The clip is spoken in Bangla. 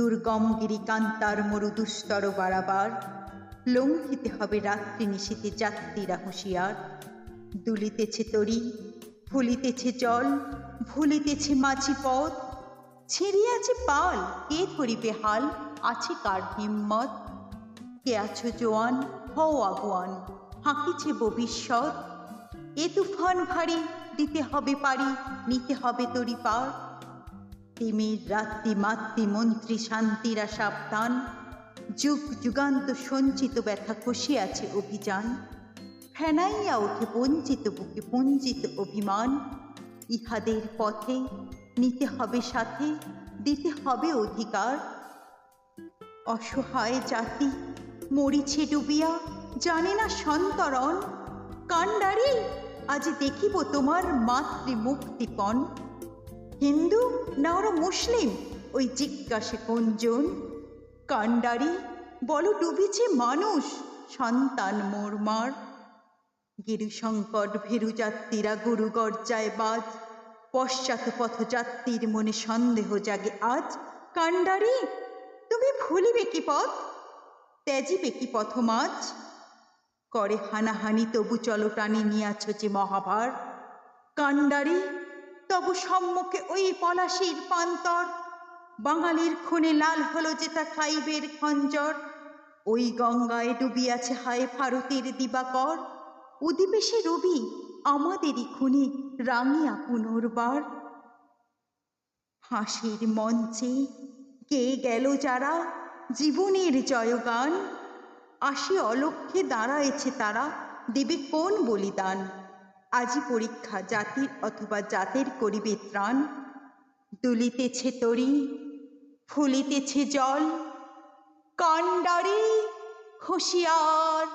দুর্গম গিরিকান্তার মরু দুস্তর বাড়াবার লঙ্ঘিতে হবে রাত্রি নিশীতে যাত্রীরা হুঁশিয়ার। দুলিতেছে তরি, ভুলিতেছে জল, ভুলিতেছে মাঝি পথ। ছিঁড়িয়াছে পাল, কে ধরিবে হাল? আছে কার হিম্মত? কে আছো জোয়ান? হও আগুয়ান, হাঁকিছে ভবিষ্যৎ। এ তুফান ভারী, দিতে হবে পারি, নিতে হবে তরি পার। তিমির রাত্রি মাতৃ মন্ত্রী শান্তিরা সাবধান। যুগ যুগান্ত সঞ্চিত ব্যথা কষে আছে অভিযান। ফেনাইয়া ওঠে বঞ্চিত বুকে পঞ্চিত অভিমান। ইহাদের পথে নিতে হবে সাথে, দিতে হবে অধিকার। অসহায় জাতি মরিছে ডুবিয়া, জানে না সন্তরণ। কাণ্ডারি, আজ দেখিব তোমার মাতৃ মুক্তিপণ হিন্দু না ওরা মুসলিম? ওই জিজ্ঞাসে কোনজন কাণ্ডারি, বলো ডুবিছে মানুষ, সন্তান গিরি সংকট ভেরু যাত্রীরা গুরু গর্জায় বাজ। পশ্চাৎ পথযাত্রীর মনে সন্দেহ জাগে আজ। কাণ্ডারি, তুমি ভুলিবে কি পথ? ত্যাজিবে কি পথ মাঝ করে হানাহানি তবু চলো টানি নিয়াছ যে মহাভার। কাণ্ডারি তবু সম্মুখে ওই পলাশির পান্তর বাঙালির খুনে লাল হলো যে তা খাইবের খঞ্জর। ওই গঙ্গায় ডুবিয়াছে হায় ভারতের দিবাকর। উদিবে সে রবি আমাদেরই খুনে রাঙিয়া পুনর্বার। হাসির মঞ্চে কে গেল যারা? জীবনের জয়গান। আসি অলক্ষ্যে দাঁড়ায়েছে তারা। দেবে কোন বলিদান? আজি পরীক্ষা জাতির অথবা জাতের করিবে ত্রাণ। দুলিতেছে তরি ফুলিতেছে জল। কান্ডারি হুঁশিয়ার